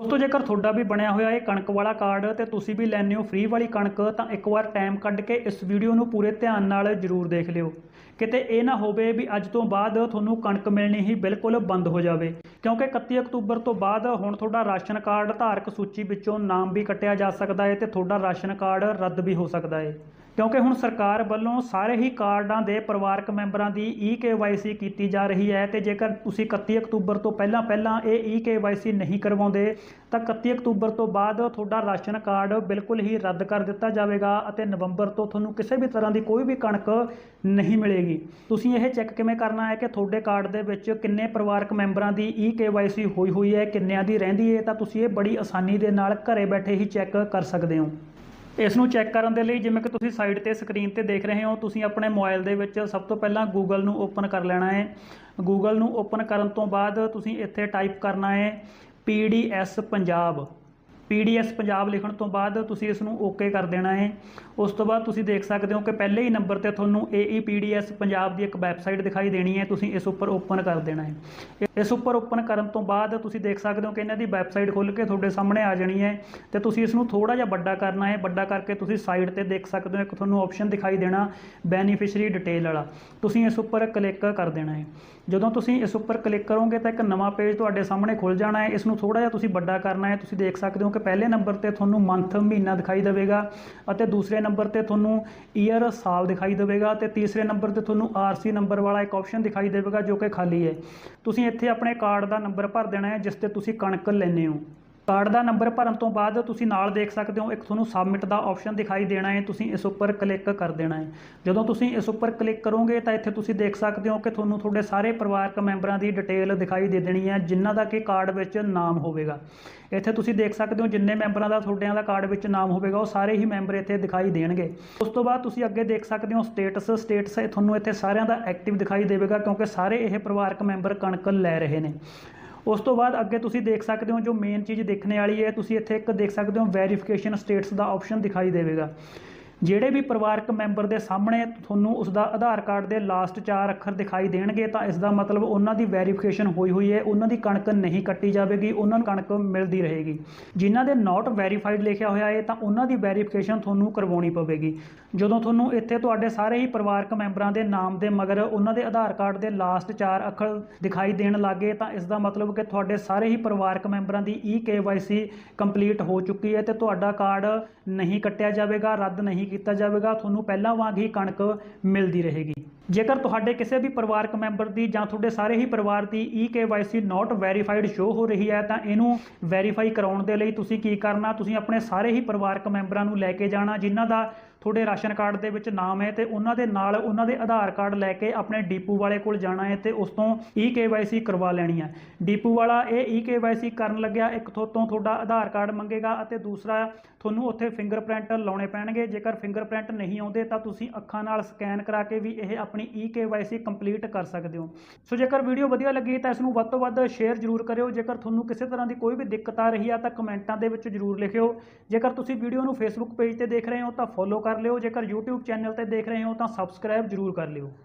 ਦੋਸਤੋ, ਜੇਕਰ ਤੁਹਾਡਾ ਵੀ ਬਣਿਆ ਹੋਇਆ ਇਹ ਕਣਕ ਵਾਲਾ ਕਾਰਡ ਤੇ ਤੁਸੀਂ ਵੀ ਲੈਣੇ ਹੋ ਫ੍ਰੀ ਵਾਲੀ ਕਣਕ, ਤਾਂ ਇੱਕ ਵਾਰ ਟਾਈਮ ਕੱਢ ਕੇ ਇਸ ਵੀਡੀਓ ਨੂੰ ਪੂਰੇ ਧਿਆਨ ਨਾਲ ਜਰੂਰ ਦੇਖ ਲਿਓ। ਕਿਤੇ ਇਹ ਨਾ ਹੋਵੇ ਵੀ ਅੱਜ ਤੋਂ ਬਾਅਦ ਤੁਹਾਨੂੰ ਕਣਕ ਮਿਲਣੀ ਹੀ ਬਿਲਕੁਲ ਬੰਦ ਹੋ ਜਾਵੇ। ਕਿਉਂਕਿ 31 ਅਕਤੂਬਰ ਤੋਂ ਬਾਅਦ ਹੁਣ ਤੁਹਾਡਾ ਰਾਸ਼ਨ ਕਾਰਡ ਧਾਰਕ ਸੂਚੀ ਵਿੱਚੋਂ ਨਾਮ ਵੀ ਕੱਟਿਆ ਜਾ ਸਕਦਾ ਹੈ ਤੇ ਤੁਹਾਡਾ ਰਾਸ਼ਨ ਕਾਰਡ ਰੱਦ ਵੀ ਹੋ ਸਕਦਾ ਹੈ। ਕਿਉਂਕਿ ਹੁਣ ਸਰਕਾਰ ਵੱਲੋਂ ਸਾਰੇ ਹੀ ਕਾਰਡਾਂ ਦੇ ਪਰਿਵਾਰਕ ਮੈਂਬਰਾਂ ਦੀ ਈ ਕੀਤੀ ਜਾ ਰਹੀ ਹੈ ਤੇ ਜੇਕਰ ਤੁਸੀਂ 31 ਅਕਤੂਬਰ ਤੋਂ ਪਹਿਲਾਂ ਪਹਿਲਾਂ ਇਹ ਈ ਨਹੀਂ ਕਰਵਾਉਂਦੇ, ਤਾਂ 31 ਅਕਤੂਬਰ ਤੋਂ ਬਾਅਦ ਤੁਹਾਡਾ ਰਾਸ਼ਨ ਕਾਰਡ ਬਿਲਕੁਲ ਹੀ ਰੱਦ ਕਰ ਦਿੱਤਾ ਜਾਵੇਗਾ ਅਤੇ ਨਵੰਬਰ ਤੋਂ ਤੁਹਾਨੂੰ ਕਿਸੇ ਵੀ ਤਰ੍ਹਾਂ ਦੀ ਕੋਈ ਵੀ ਕਣਕ ਨਹੀਂ ਮਿਲੇਗੀ। ਤੁਸੀਂ ਇਹ ਚੈੱਕ ਕਿਵੇਂ ਕਰਨਾ ਹੈ ਕਿ ਤੁਹਾਡੇ ਕਾਰਡ ਦੇ ਵਿੱਚ ਕਿੰਨੇ ਪਰਿਵਾਰਕ ਮੈਂਬਰਾਂ ਦੀ ਈ ਹੋਈ ਹੋਈ ਹੈ, ਕਿੰਨਿਆਂ ਦੀ ਰਹਿੰਦੀ ਹੈ, ਤਾਂ ਤੁਸੀਂ ਇਹ ਬੜੀ ਆਸਾਨੀ ਦੇ ਨਾਲ ਘਰੇ ਬੈਠੇ ਹੀ ਚੈੱਕ ਕਰ ਸਕਦੇ ਹੋ। ਇਸ ਨੂੰ ਚੈੱਕ ਕਰਨ ਦੇ ਲਈ ਜਿਵੇਂ ਕਿ ਤੁਸੀਂ ਸਾਈਡ ਤੇ ਸਕਰੀਨ ਤੇ ਦੇਖ ਰਹੇ ਹੋ, ਤੁਸੀਂ ਆਪਣੇ ਮੋਬਾਈਲ ਦੇ ਵਿੱਚ ਸਭ ਤੋਂ ਪਹਿਲਾਂ ਗੂਗਲ ਨੂੰ ਓਪਨ ਕਰ ਲੈਣਾ ਹੈ। ਗੂਗਲ ਨੂੰ ਓਪਨ ਕਰਨ ਤੋਂ ਬਾਅਦ ਤੁਸੀਂ ਇੱਥੇ ਟਾਈਪ ਕਰਨਾ ਹੈ ਪੀਡੀਐਸ ਪੰਜਾਬ ਪੀਡੀਐਸ ਪੰਜਾਬ ਲਿਖਣ ਤੋਂ ਬਾਅਦ ਤੁਸੀਂ ਇਸ ਨੂੰ ਓਕੇ ਕਰ ਦੇਣਾ ਹੈ। ਉਸ ਤੋਂ ਬਾਅਦ ਤੁਸੀਂ ਦੇਖ ਸਕਦੇ ਹੋ ਕਿ ਪਹਿਲੇ ਹੀ ਨੰਬਰ ਤੇ ਤੁਹਾਨੂੰ ਏਈਪੀਡੀਐਸ ਪੰਜਾਬ ਦੀ ਇੱਕ ਵੈਬਸਾਈਟ ਦਿਖਾਈ ਦੇਣੀ ਹੈ। ਤੁਸੀਂ ਇਸ ਉੱਪਰ ਓਪਨ ਕਰ ਦੇਣਾ ਹੈ। ਇਸ ਉੱਪਰ ਓਪਨ ਕਰਨ ਤੋਂ ਬਾਅਦ ਤੁਸੀਂ ਦੇਖ ਸਕਦੇ ਹੋ ਕਿ ਇਹਨਾਂ ਦੀ ਵੈਬਸਾਈਟ ਖੁੱਲ੍ਹ ਕੇ ਤੁਹਾਡੇ ਸਾਹਮਣੇ ਆ ਜਾਣੀ ਹੈ ਤੇ ਤੁਸੀਂ ਇਸ ਨੂੰ ਥੋੜਾ ਜਿਹਾ ਵੱਡਾ ਕਰਨਾ ਹੈ। ਵੱਡਾ ਕਰਕੇ ਤੁਸੀਂ ਸਾਈਡ ਤੇ ਦੇਖ ਸਕਦੇ ਹੋ ਇੱਕ ਤੁਹਾਨੂੰ ਆਪਸ਼ਨ ਦਿਖਾਈ ਦੇਣਾ ਬੈਨੀਫੀਸ਼ੀਅਰੀ ਡਿਟੇਲ ਵਾਲਾ। ਤੁਸੀਂ ਇਸ ਉੱਪਰ ਕਲਿੱਕ ਕਰ ਦੇਣਾ ਹੈ। ਜਦੋਂ ਤੁਸੀਂ ਇਸ ਉੱਪਰ ਕਲਿੱਕ ਕਰੋਗੇ ਤਾਂ ਇੱਕ ਨਵਾਂ ਪੇਜ ਤੁਹਾਡੇ ਸਾਹਮਣੇ ਖੁੱਲ ਜਾਣਾ ਹੈ। ਇਸ ਨੂੰ ਥੋੜਾ ਜਿਹਾ ਤੁਸੀਂ ਵੱਡਾ ਕਰਨਾ ਹੈ। ਤੁਸੀਂ ਦੇਖ ਸਕਦੇ ਹੋ ਕਿ ਪਹਿਲੇ ਨੰਬਰ ਤੇ ਤੁਹਾਨੂੰ ਮੰਥ ਮਹੀਨਾ ਦਿਖਾਈ ਦੇਵੇਗਾ ਅਤੇ ਦੂਸਰੇ ਨੰਬਰ ਤੇ ਤੁਹਾਨੂੰ ਈਅਰ ਸਾਲ ਦਿਖਾਈ ਦੇਵੇਗਾ ਤੇ ਤੀਸਰੇ ਨੰਬਰ ਤੇ ਤੁਹਾਨੂੰ ਆਰਸੀ ਨੰਬਰ ਵਾਲਾ ਇੱਕ ਆਪਸ਼ਨ ਦਿਖਾਈ ਦੇਵੇਗਾ ਜੋ ਕਿ ਖਾਲੀ ਹੈ। ਤੁਸੀਂ ਇੱਥੇ ਆਪਣੇ ਕਾਰਡ ਦਾ ਨੰਬਰ ਭਰ ਦੇਣਾ ਹੈ, ਜਿਸ ਤੇ ਤੁਸੀਂ ਕਣਕ ਲੈਂਦੇ ਹੋ। ਕਾਰਡ ਦਾ ਨੰਬਰ ਭਰਨ ਤੋਂ ਬਾਅਦ ਤੁਸੀਂ ਨਾਲ ਦੇਖ ਸਕਦੇ ਹੋ, ਇੱਕ ਤੁਹਾਨੂੰ ਸਬਮਿਟ ਦਾ ਆਪਸ਼ਨ ਦਿਖਾਈ ਦੇਣਾ ਹੈ, ਤੁਸੀਂ ਇਸ ਉੱਪਰ ਕਲਿੱਕ ਕਰ ਦੇਣਾ ਹੈ। ਜਦੋਂ ਤੁਸੀਂ ਇਸ ਉੱਪਰ ਕਲਿੱਕ ਕਰੋਗੇ ਤਾਂ ਇੱਥੇ ਤੁਸੀਂ ਦੇਖ ਸਕਦੇ ਹੋ ਕਿ ਤੁਹਾਨੂੰ ਤੁਹਾਡੇ ਸਾਰੇ ਪਰਿਵਾਰਕ ਮੈਂਬਰਾਂ ਦੀ ਡਿਟੇਲ ਦਿਖਾਈ ਦੇ ਦੇਣੀ ਹੈ, ਜਿਨ੍ਹਾਂ ਦਾ ਕਿ ਕਾਰਡ ਵਿੱਚ ਨਾਮ ਹੋਵੇਗਾ। ਇੱਥੇ ਤੁਸੀਂ ਦੇਖ ਸਕਦੇ ਹੋ, ਜਿੰਨੇ ਮੈਂਬਰਾਂ ਦਾ ਤੁਹਾਡਿਆਂ ਦਾ ਕਾਰਡ ਵਿੱਚ ਨਾਮ ਹੋਵੇਗਾ, ਉਹ ਸਾਰੇ ਹੀ ਮੈਂਬਰ ਇੱਥੇ ਦਿਖਾਈ ਦੇਣਗੇ। ਉਸ ਤੋਂ ਬਾਅਦ ਤੁਸੀਂ ਅੱਗੇ ਦੇਖ ਸਕਦੇ ਹੋ ਸਟੇਟਸ ਸਟੇਟਸ ਤੁਹਾਨੂੰ ਇੱਥੇ ਸਾਰਿਆਂ ਦਾ ਐਕਟਿਵ ਦਿਖਾਈ ਦੇਵੇਗਾ, ਕਿਉਂਕਿ ਸਾਰੇ ਇਹ ਪਰਿਵਾਰਕ ਮੈਂਬਰ ਕਣਕ ਲੈ ਰਹੇ ਨੇ। ਉਸ ਤੋਂ ਬਾਅਦ ਅੱਗੇ ਤੁਸੀਂ ਦੇਖ ਸਕਦੇ ਹੋ ਜੋ ਮੇਨ ਚੀਜ਼ ਦੇਖਣੇ ਵਾਲੀ ਹੈ, ਤੁਸੀਂ ਇੱਥੇ ਇੱਕ ਦੇਖ ਸਕਦੇ ਹੋ ਵੈਰੀਫਿਕੇਸ਼ਨ ਸਟੇਟਸ ਦਾ ਆਪਸ਼ਨ ਦਿਖਾਈ ਦੇਵੇਗਾ। ਜਿਹੜੇ ਵੀ ਪਰਿਵਾਰਕ ਮੈਂਬਰ ਦੇ ਸਾਹਮਣੇ ਤੁਹਾਨੂੰ ਉਸ ਦਾ ਆਧਾਰ ਕਾਰਡ ਦੇ ਲਾਸਟ 4 ਅੱਖਰ ਦਿਖਾਈ ਦੇਣਗੇ, ਤਾਂ ਇਸ ਦਾ ਮਤਲਬ ਉਹਨਾਂ ਦੀ ਵੈਰੀਫਿਕੇਸ਼ਨ ਹੋਈ ਹੋਈ ਹੈ, ਉਹਨਾਂ ਦੀ ਕਣਕ ਨਹੀਂ ਕੱਟੀ ਜਾਵੇਗੀ, ਉਹਨਾਂ ਨੂੰ ਕਣਕ ਮਿਲਦੀ ਰਹੇਗੀ। ਜਿਨ੍ਹਾਂ ਦੇ ਨਾਟ ਵੈਰੀਫਾਈਡ ਲਿਖਿਆ ਹੋਇਆ ਹੈ, ਤਾਂ ਉਹਨਾਂ ਦੀ ਵੈਰੀਫਿਕੇਸ਼ਨ ਤੁਹਾਨੂੰ ਕਰਵਾਉਣੀ ਪਵੇਗੀ। ਜਦੋਂ ਤੁਹਾਨੂੰ ਇੱਥੇ ਤੁਹਾਡੇ ਸਾਰੇ ਹੀ ਪਰਿਵਾਰਕ ਮੈਂਬਰਾਂ ਦੇ ਨਾਮ ਦੇ ਮਗਰ ਉਹਨਾਂ ਦੇ ਆਧਾਰ ਕਾਰਡ ਦੇ ਲਾਸਟ 4 ਅੱਖਰ ਦਿਖਾਈ ਦੇਣ ਲੱਗੇ, ਤਾਂ ਇਸ ਦਾ ਮਤਲਬ ਕਿ ਤੁਹਾਡੇ ਸਾਰੇ ਹੀ ਪਰਿਵਾਰਕ ਮੈਂਬਰਾਂ ਦੀ ਈ ਕੇਵਾਈਸੀ ਕੰਪਲੀਟ ਹੋ ਚੁੱਕੀ ਹੈ ਤੇ ਤੁਹਾਡਾ ਕਾਰਡ ਨਹੀਂ ਕੱਟਿਆ ਜਾਵੇਗਾ, ਰੱਦ ਨਹੀਂ ਕੀਤਾ ਜਾਵੇਗਾ, ਤੁਹਾਨੂੰ ਪਹਿਲਾਂ ਵਾਂਗ ਹੀ ਕਣਕ ਮਿਲਦੀ ਰਹੇਗੀ। ਜੇਕਰ ਤੁਹਾਡੇ ਕਿਸੇ ਵੀ ਪਰਿਵਾਰਕ ਮੈਂਬਰ ਦੀ ਜਾਂ ਤੁਹਾਡੇ ਸਾਰੇ ਹੀ ਪਰਿਵਾਰ ਦੀ e KYC not verified show ਹੋ ਰਹੀ ਹੈ, ਤਾਂ ਇਹਨੂੰ ਵੈਰੀਫਾਈ ਕਰਾਉਣ ਦੇ ਲਈ ਤੁਸੀਂ ਕੀ ਕਰਨਾ? ਤੁਸੀਂ ਆਪਣੇ ਸਾਰੇ ਹੀ ਪਰਿਵਾਰਕ ਮੈਂਬਰਾਂ ਨੂੰ ਲੈ ਕੇ ਜਾਣਾ, ਜਿਨ੍ਹਾਂ ਦਾ ਤੁਹਾਡੇ ਰਾਸ਼ਨ ਕਾਰਡ ਦੇ ਵਿੱਚ ਨਾਮ ਹੈ ਤੇ ਉਹਨਾਂ ਦੇ ਨਾਲ ਉਹਨਾਂ ਦੇ ਆਧਾਰ ਕਾਰਡ ਲੈ ਕੇ ਆਪਣੇ ਡੀਪੂ ਵਾਲੇ ਕੋਲ ਜਾਣਾ ਹੈ ਤੇ ਉਸ ਤੋਂ ਈ ਕੇਵਾਈਸੀ ਕਰਵਾ ਲੈਣੀ ਹੈ। ਡੀਪੂ ਵਾਲਾ ਇਹ ਈ ਕੇਵਾਈਸੀ ਕਰਨ ਲੱਗਿਆ, ਇੱਕ ਤੋਂ ਤੁਹਾਡਾ ਆਧਾਰ ਕਾਰਡ ਮੰਗੇਗਾ ਅਤੇ ਦੂਸਰਾ ਤੁਹਾਨੂੰ ਉੱਥੇ ਫਿੰਗਰਪ੍ਰਿੰਟ ਲਾਉਣੇ ਪੈਣਗੇ। ਜੇਕਰ ਫਿੰਗਰਪ੍ਰਿੰਟ ਨਹੀਂ ਆਉਂਦੇ ਤਾਂ ਤੁਸੀਂ ਅੱਖਾਂ ਨਾਲ ਸਕੈਨ ਕਰਾ ਕੇ ਵੀ ਇਹ ਆਪਣੀ ਈ ਕੇਵਾਈਸੀ ਕੰਪਲੀਟ ਕਰ ਸਕਦੇ ਹੋ। ਸੋ ਜੇਕਰ ਵੀਡੀਓ ਵਧੀਆ ਲੱਗੀ ਤਾਂ ਇਸ ਨੂੰ ਵੱਧ ਤੋਂ ਵੱਧ ਸ਼ੇਅਰ ਜ਼ਰੂਰ ਕਰਿਓ। ਜੇਕਰ ਤੁਹਾਨੂੰ ਕਿਸੇ ਤਰ੍ਹਾਂ ਦੀ ਕੋਈ ਵੀ ਦਿੱਕਤ ਆ ਰਹੀ ਆ ਤਾਂ ਕਮੈਂਟਾਂ ਦੇ ਵਿੱਚ ਜ਼ਰੂਰ ਲਿਖਿਓ। ਜੇਕਰ ਤੁਸੀਂ ਵੀਡੀਓ ਨੂੰ ਫੇਸਬੁੱਕ ਪੇਜ ਤੇ ਦੇਖ ਰਹੇ ਹੋ ਤਾਂ ਫੋਲੋ ਕਰ ਕਰ ਲਿਓ। ਜੇਕਰ YouTube ਚੈਨਲ ਤੇ ਦੇਖ ਰਹੇ ਹੋ ਤਾਂ ਸਬਸਕ੍ਰਾਈਬ ਜ਼ਰੂਰ ਕਰ ਲਿਓ।